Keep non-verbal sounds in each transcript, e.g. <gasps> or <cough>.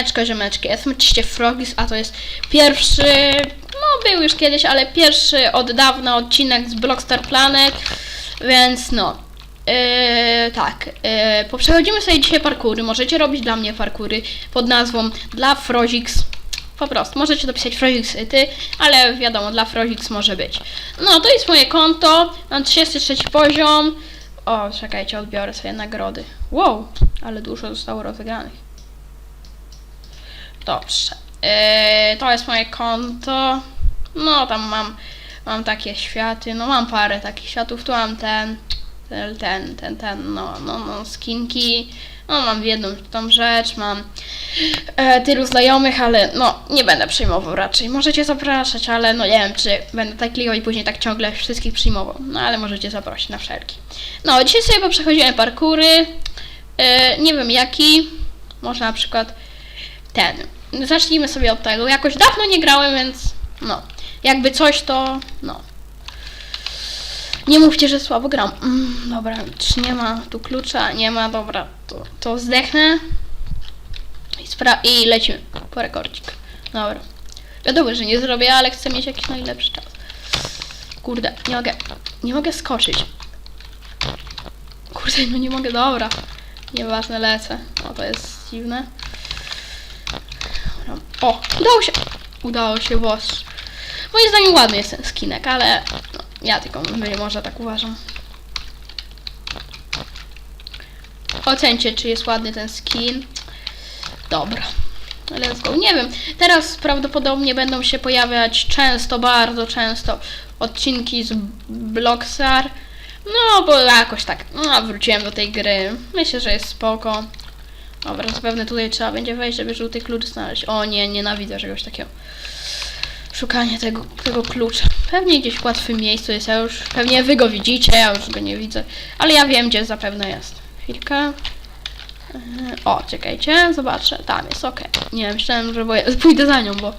Ziomeczko, ziomeczki, jestem oczywiście Frogis, a to jest pierwszy, no był już kiedyś, ale pierwszy od dawna odcinek z Blockstar Planet, więc no, yy, tak, yy, poprzechodzimy sobie dzisiaj parkury, możecie robić dla mnie parkury pod nazwą dla Frozix, po prostu, możecie dopisać Frozix ty, ale wiadomo, dla Frozix może być. No, to jest moje konto, mam 33 poziom, o, czekajcie, odbiorę sobie nagrody, wow, ale dużo zostało rozegranych. Dobrze. Yy, to jest moje konto. No, tam mam, mam takie światy. No, mam parę takich światów. Tu mam ten, ten, ten, ten, ten no, no, no, skinki. No, mam jedną tą rzecz, mam e, tylu znajomych, ale no, nie będę przyjmował raczej. Możecie zapraszać, ale no nie wiem, czy będę tak klikał i później tak ciągle wszystkich przyjmował. No, ale możecie zaprosić na wszelki. No, dzisiaj sobie poprzechodziłem parkury. E, nie wiem jaki. Może na przykład ten. Zacznijmy sobie od tego. Jakoś dawno nie grałem, więc no. Jakby coś to. No. Nie mówcie, że słabo gram. Mm, dobra, czy nie ma tu klucza? Nie ma, dobra, to, to zdechnę. I, spra- I lecimy po rekordzik. Dobra. Wiadomo, że nie zrobię, ale chcę mieć jakiś najlepszy czas. Kurde, nie mogę. Nie mogę skoczyć. Kurde, no nie mogę, dobra. Nieważne, lecę. O, to jest dziwne. Dobra. O, udało się. Udało się, boss. Moim zdaniem ładny jest ten skinek, ale no, ja tylko my może tak uważam. Ocencie, czy jest ładny ten skin. Dobra. Let's go. Nie wiem, teraz prawdopodobnie będą się pojawiać często, bardzo często odcinki z Blockstar. No, bo jakoś tak, no, wróciłem do tej gry. Myślę, że jest spoko. Dobra, zapewne tutaj trzeba będzie wejść, żeby żółty klucz znaleźć. O nie, nienawidzę czegoś takiego. Szukanie tego, tego klucza. Pewnie gdzieś w łatwym miejscu jest, ja już, pewnie wy go widzicie, ja już go nie widzę. Ale ja wiem, gdzie zapewne jest. Chwilkę. Yy, O, czekajcie, zobaczę. Tam jest, okej. Nie, myślałem, że <laughs> pójdę za nią, bo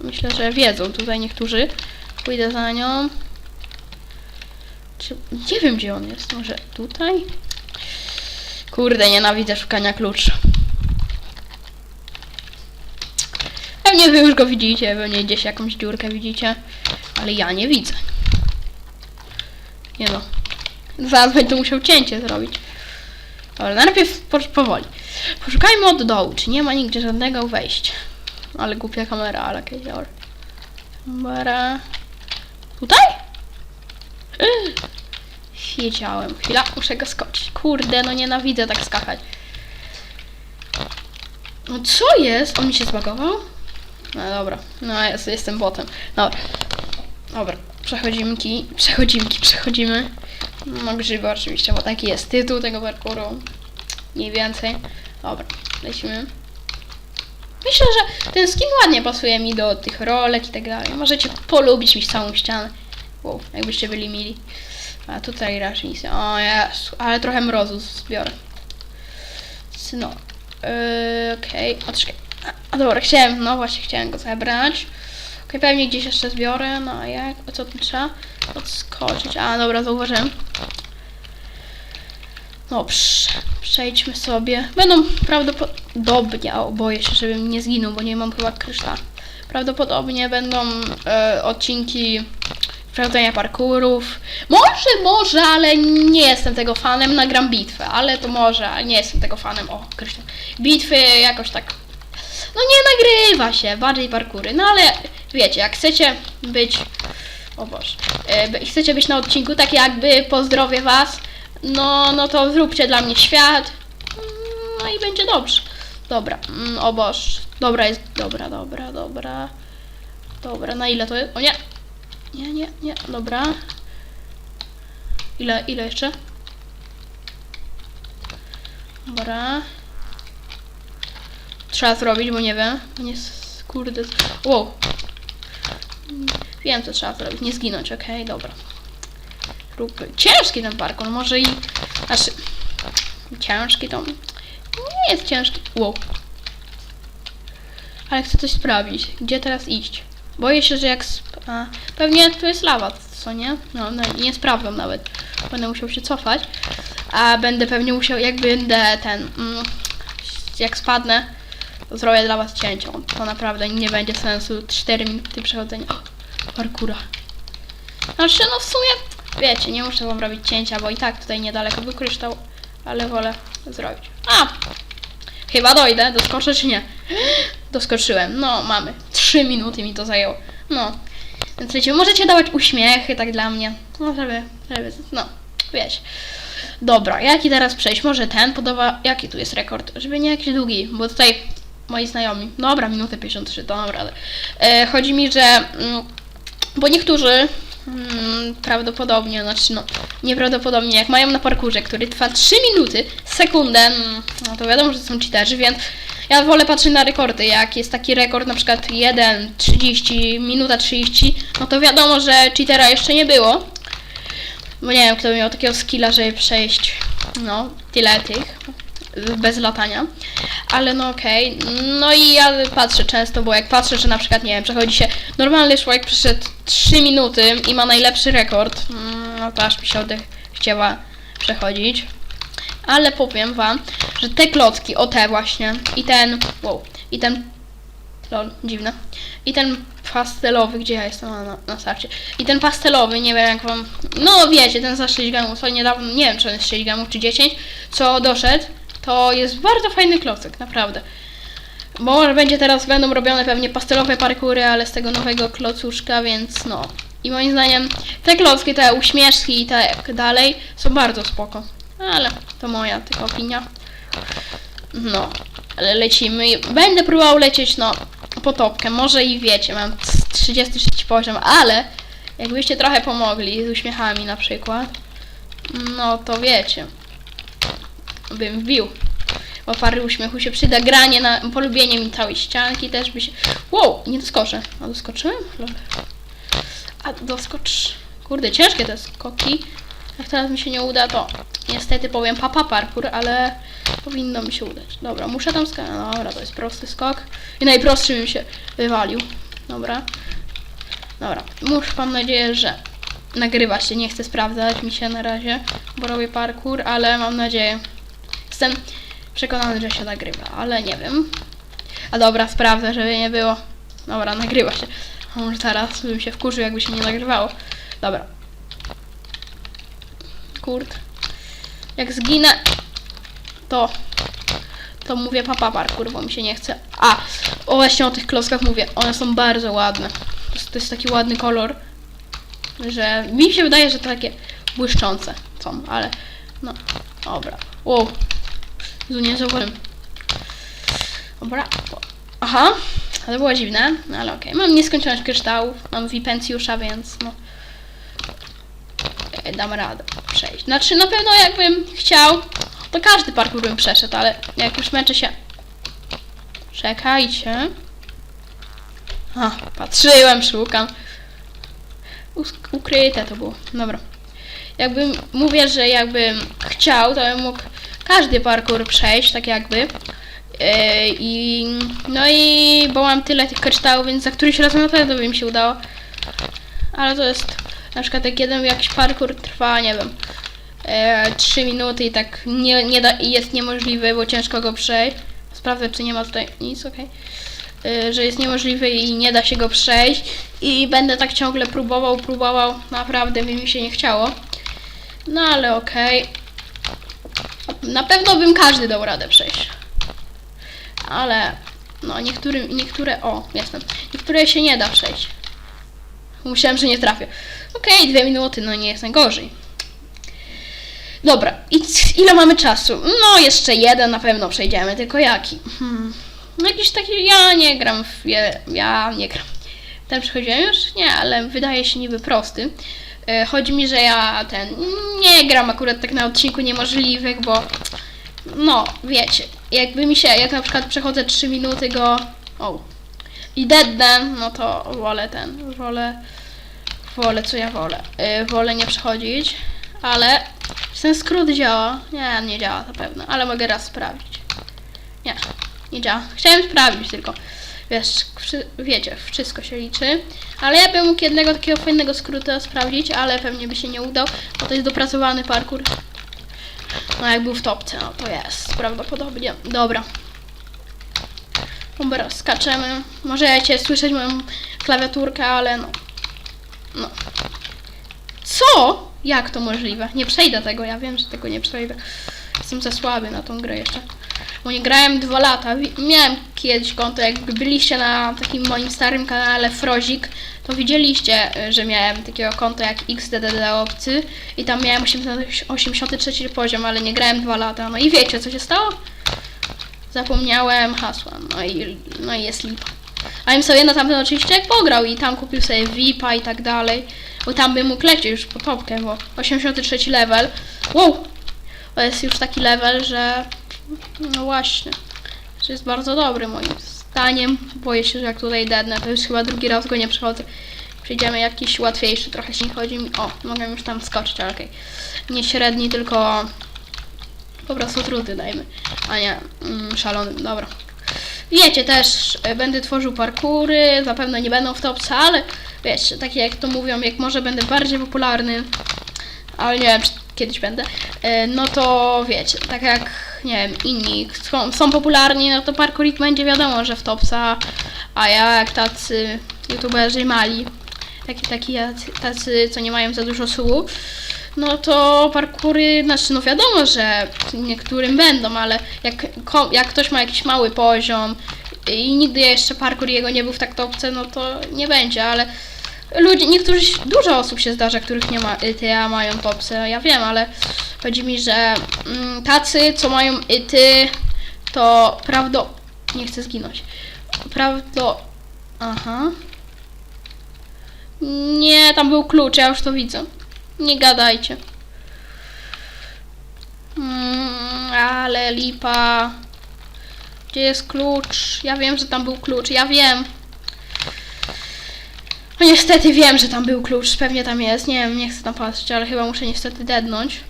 myślę, że wiedzą tutaj niektórzy. Pójdę za nią. Czy, nie wiem, gdzie on jest. Może tutaj? Kurde, nienawidzę szukania klucza. Pewnie wy już go widzicie, pewnie gdzieś jakąś dziurkę widzicie, ale ja nie widzę. Nie no. Zaraz będę musiał cięcie zrobić. Ale najpierw po, powoli. Poszukajmy od dołu, czy nie ma nigdzie żadnego wejścia. Ale głupia kamera, ale kejor. Dobra. Tutaj? <gasps> Yy. Wiedziałem. Chwila, muszę go skoczyć. Kurde, no nienawidzę tak skakać. No co jest? On mi się zbagował? No dobra, no jest, jestem botem. Dobra. Dobra, przechodzimy ki, przechodzimy. No grzyby oczywiście, bo taki jest tytuł tego parkouru. Mniej więcej. Dobra, lecimy. Myślę, że ten skin ładnie pasuje mi do tych rolek i tak dalej. Możecie polubić mi całą ścianę. Wow, jakbyście byli mili. A tutaj raczej nic. O Jezu, ale trochę mrozu zbiorę. No. Yy, Okej, okay. A, A dobra, chciałem, no właśnie chciałem go zabrać. Okej, pewnie gdzieś jeszcze zbiorę, no a jak? A co tu trzeba? Odskoczyć. A dobra, zauważyłem. Dobrze, przejdźmy sobie. Będą prawdopodobnie, o, boję się, żebym nie zginął, bo nie mam chyba kryształu. Prawdopodobnie będą e, odcinki sprawdzania parkurów. Może, może, ale nie jestem tego fanem. Nagram bitwę, ale to może, nie jestem tego fanem. O, kryształ. Bitwy jakoś tak. No nie nagrywa się, bardziej parkury. No ale wiecie, jak chcecie być. O Boże. E, chcecie być na odcinku, tak jakby pozdrowię was. No, no to zróbcie dla mnie świat. No i będzie dobrze. Dobra, mm, o Boże. Dobra jest, dobra, dobra, dobra. Dobra, na ile to jest? O nie, nie, nie, nie, dobra. Ile, ile jeszcze? Dobra. Trzeba zrobić, bo nie wiem. Nie, kurde. Wow. Wiem, co trzeba zrobić. Nie zginąć, okej, dobra. Rób- Ciężki ten parkour, może i... Znaczy... Ciężki to... Nie jest ciężki. Wow. Ale chcę coś sprawdzić. Gdzie teraz iść? Boję się, że jak... A, pewnie tu jest lawa. co nie? No, no nie sprawdzam nawet. Będę musiał się cofać. A będę pewnie musiał, jak będę ten, mm, jak spadnę, zrobię dla was cięcie. To naprawdę nie będzie sensu 4 minuty przechodzenia. O, parkura. Znaczy, no w sumie, wiecie, nie muszę wam robić cięcia, bo i tak tutaj niedaleko był kryształ, ale wolę zrobić. A! Chyba dojdę, doskoczę czy nie? Doskoczyłem, no mamy. 3 minuty mi to zajęło. No. Więc wiecie, możecie dawać uśmiechy tak dla mnie. No żeby, żeby, no, wiecie. Dobra, jaki teraz przejść? Może ten podoba, jaki tu jest rekord? Żeby nie jakiś długi, bo tutaj moi znajomi. Dobra, minutę 53, to mam. E, chodzi mi, że mm, bo niektórzy mm, prawdopodobnie, znaczy no, nieprawdopodobnie, jak mają na parkurze, który trwa 3 minuty, sekundę, mm, no to wiadomo, że są cheaterzy, więc ja wolę patrzeć na rekordy. Jak jest taki rekord, na przykład 1.30, minuta 30, no to wiadomo, że cheatera jeszcze nie było. Bo nie wiem, kto by miał takiego skilla, żeby przejść, no, tyle tych, bez latania. Ale no okej. No i ja patrzę często, bo jak patrzę, że na przykład, nie wiem, przechodzi się normalny człowiek przeszedł 3 minuty i ma najlepszy rekord, mm, no to aż mi się oddech chciała przechodzić. Ale powiem wam, że te klocki, o te właśnie, i ten, wow, i ten, lol, dziwne, i ten pastelowy, gdzie ja jestem A, na, na starcie, i ten pastelowy, nie wiem jak wam, no wiecie, ten za 6 gemów, co niedawno, nie wiem czy on jest 6 gemów czy 10, co doszedł, to jest bardzo fajny klocek, naprawdę. Może będzie teraz, będą robione pewnie pastelowe parkury, ale z tego nowego klocuszka, więc no. I moim zdaniem te klocki, te uśmieszki i tak dalej są bardzo spoko. Ale to moja tylko opinia. No, ale lecimy. Będę próbował lecieć, no, po topkę. Może i wiecie, mam 33 poziom, ale jakbyście trochę pomogli z uśmiechami na przykład, no to wiecie, bym wbił. Bo pary uśmiechu się przyda. Granie na polubienie mi całej ścianki też by się... Wow, nie doskoczę. A doskoczyłem? A doskocz... Kurde, ciężkie te skoki. Jak teraz mi się nie uda, to niestety powiem papa parkour, ale powinno mi się udać. Dobra, muszę tam skakać. Dobra, to jest prosty skok. I najprostszy mi się wywalił. Dobra. Dobra, muszę, mam nadzieję, że nagrywa się. Nie chcę sprawdzać mi się na razie, bo robię parkour, ale mam nadzieję. Jestem przekonany, że się nagrywa, ale nie wiem. A dobra, sprawdzę, żeby nie było. Dobra, nagrywa się. A Może teraz bym się wkurzył, jakby się nie nagrywało. Dobra. Kurde. Jak zginę, to to mówię papa parkour, bo mi się nie chce. A, o właśnie o tych klockach mówię. One są bardzo ładne. To jest, taki ładny kolor, że mi się wydaje, że takie błyszczące są, ale no, dobra. Wow, tu nie zauważyłem. Dobra. Aha, to było dziwne, no ale okej. Mam nieskończoność kryształów, mam Wipencjusza, więc no. e, Dam radę przejść. Znaczy na pewno jakbym chciał, to każdy parkour bym przeszedł, ale jak już męczę się... Czekajcie. A, patrzyłem, szukam. Ukryte to było. Dobra. Jakbym, mówię, że jakbym chciał, to bym mógł każdy parkour przejść, tak jakby. Yy, I no i bo mam tyle tych kryształów, więc za któryś raz na pewno by mi się udało. Ale to jest na przykład jak jeden jakiś parkour trwa, nie wiem, e, 3 minuty i tak nie, nie da, jest niemożliwy, bo ciężko go przejść. Sprawdzę, czy nie ma tutaj nic, okej. E, Że jest niemożliwy i nie da się go przejść. I będę tak ciągle próbował, próbował. Naprawdę by mi się nie chciało. No ale okej. Na pewno bym każdy dał radę przejść. Ale no niektórym, niektóre. O, jestem. Niektóre się nie da przejść. Myślałem, że nie trafię. Okej, dwie minuty, no nie jest najgorzej. Dobra, i ile mamy czasu? No, jeszcze jeden na pewno przejdziemy, tylko jaki? Hmm. No jakiś taki, ja nie gram w, je, ja nie gram. Ten przechodziłem już? Nie, ale wydaje się niby prosty. E, Chodzi mi, że ja ten, nie gram akurat tak na odcinku niemożliwych, bo no, wiecie, jakby mi się, jak na przykład przechodzę 3 minuty go, o, i deadnę, no to wolę ten, wolę, wolę co ja wolę, yy, wolę nie przechodzić, ale ten skrót działa? Nie, nie działa na pewno, ale mogę raz sprawdzić. Nie, nie działa. Chciałem sprawdzić tylko. Wiesz, wiecie, wszystko się liczy. Ale ja bym mógł jednego takiego fajnego skróta sprawdzić, ale pewnie by się nie udał, bo to jest dopracowany parkour. No jak był w topce, no to jest prawdopodobnie. Dobra. Dobra, skaczemy. Możecie słyszeć moją klawiaturkę, ale no. No. Co? Jak to możliwe? Nie przejdę tego, ja wiem, że tego nie przejdę. Jestem za słaby na tą grę jeszcze. Bo nie grałem dwa lata. Miałem kiedyś konto, jak byliście na takim moim starym kanale Frozik, to widzieliście, y, że miałem takiego konta jak XDDD Obcy i tam miałem 80 83 poziom, ale nie grałem dwa lata. No i wiecie, co się stało? Zapomniałem hasła, no i, no i jest lipa. A im sobie na tamten oczywiście jak pograł i tam kupił sobie VIPa i tak dalej, bo tam bym mógł lecieć już po topkę, bo 83 level. Wow! To jest już taki level, że no właśnie, że jest bardzo dobry moim zdaniem. Boję się, że jak tutaj dednę, to już chyba drugi raz go nie przechodzę. Przyjdziemy jakiś łatwiejszy, trochę się nie chodzi mi. O, mogę już tam skoczyć, ale okej. Nie średni, tylko po prostu trudny dajmy, a nie mm, szalonym, dobra. Wiecie też, e, będę tworzył parkury, zapewne nie będą w topce, ale wiecie, takie jak to mówią, jak może będę bardziej popularny, ale nie wiem, czy kiedyś będę, e, no to wiecie, tak jak, nie wiem, inni są, są popularni, no to parkurik będzie wiadomo, że w topca, a ja jak tacy youtuberzy mali, taki, taki, tacy, co nie mają za dużo słów, no to parkury, znaczy no wiadomo, że niektórym będą, ale jak, jak ktoś ma jakiś mały poziom i nigdy jeszcze parkour jego nie był w tak topce, no to nie będzie, ale ludzie, niektórzy, dużo osób się zdarza, których nie ma ity, a mają topce, ja wiem, ale chodzi mi, że mm, tacy, co mają ity, to prawdo... nie chcę zginąć. Prawdo... aha. Nie, tam był klucz, ja już to widzę. Nie gadajcie. Mm, ale lipa. Gdzie jest klucz? Ja wiem, że tam był klucz. Ja wiem. No niestety wiem, że tam był klucz. Pewnie tam jest. Nie wiem, nie chcę tam patrzeć, ale chyba muszę niestety dednąć.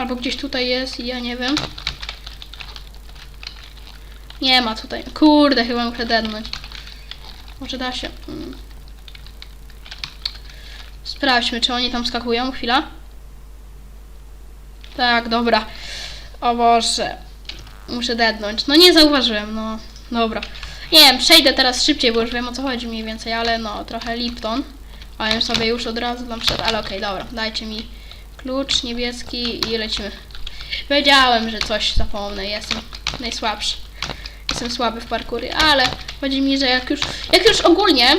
Albo gdzieś tutaj jest i ja nie wiem. Nie ma tutaj. Kurde, chyba muszę dednąć. Może da się. Mm. Sprawdźmy, czy oni tam skakują. Chwila. Tak, dobra. O Boże. Muszę dednąć. No nie zauważyłem, no. Dobra. Nie wiem, przejdę teraz szybciej, bo już wiem o co chodzi mniej więcej, ale no, trochę Lipton. A ja sobie już od razu tam przed, ale okej, dobra. Dajcie mi klucz niebieski i lecimy. Wiedziałem, że coś zapomnę, jestem najsłabszy. Jestem słaby w parkury, ale chodzi mi, że jak już, jak już ogólnie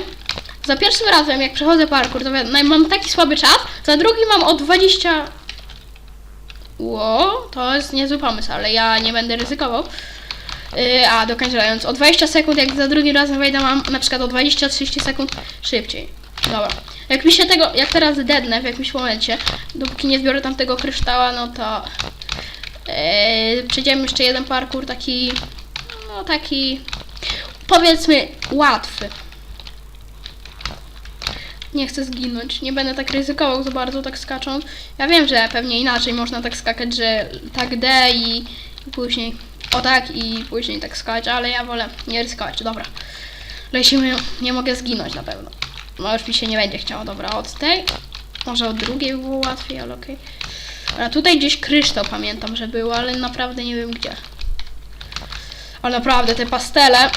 za pierwszym razem, jak przechodzę parkour, to mam taki słaby czas, za drugi mam o 20... Ło, to jest niezły pomysł, ale ja nie będę ryzykował. Yy, a, dokończając, o 20 sekund, jak za drugim razem wejdę, mam na przykład o 20-30 sekund szybciej. Dobra. Jak mi się tego, jak teraz dednę w jakimś momencie, dopóki nie zbiorę tamtego kryształa, no to... Yy, przejdziemy jeszcze jeden parkour taki... No taki... Powiedzmy łatwy. Nie chcę zginąć. Nie będę tak ryzykował za bardzo, tak skacząc. Ja wiem, że pewnie inaczej można tak skakać, że tak D i, i później o tak i później tak skakać, ale ja wolę nie ryzykować. Dobra. Lecimy. Nie mogę zginąć na pewno. No już mi się nie będzie chciało. Dobra, od tej. Może od drugiej by było łatwiej, ale okej. A tutaj gdzieś kryształ pamiętam, że był, ale naprawdę nie wiem gdzie. Ale naprawdę te pastele.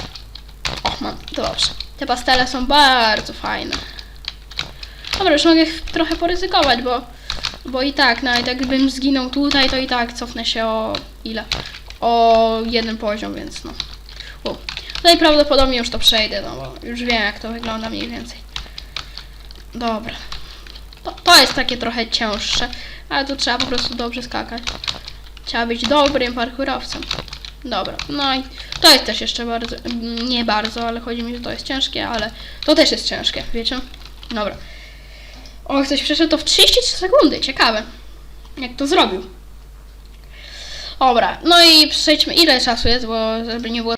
O, mam, dobrze. Te pastele są bardzo fajne. Dobra, już mogę ch- trochę poryzykować, bo, bo i tak, nawet jakbym zginął tutaj, to i tak cofnę się o ile? O jeden poziom, więc no. U. Tutaj prawdopodobnie już to przejdę, no bo już wiem jak to wygląda mniej więcej. Dobra. To, to jest takie trochę cięższe, ale to trzeba po prostu dobrze skakać. Trzeba być dobrym parkurowcem. Dobra, no i to jest też jeszcze bardzo, mm, nie bardzo, ale chodzi mi, że to jest ciężkie, ale to też jest ciężkie, wiecie? Dobra. O, ktoś przeszedł to w 33 sekundy, ciekawe. Jak to zrobił. Dobra, no i przejdźmy, ile czasu jest, bo żeby nie było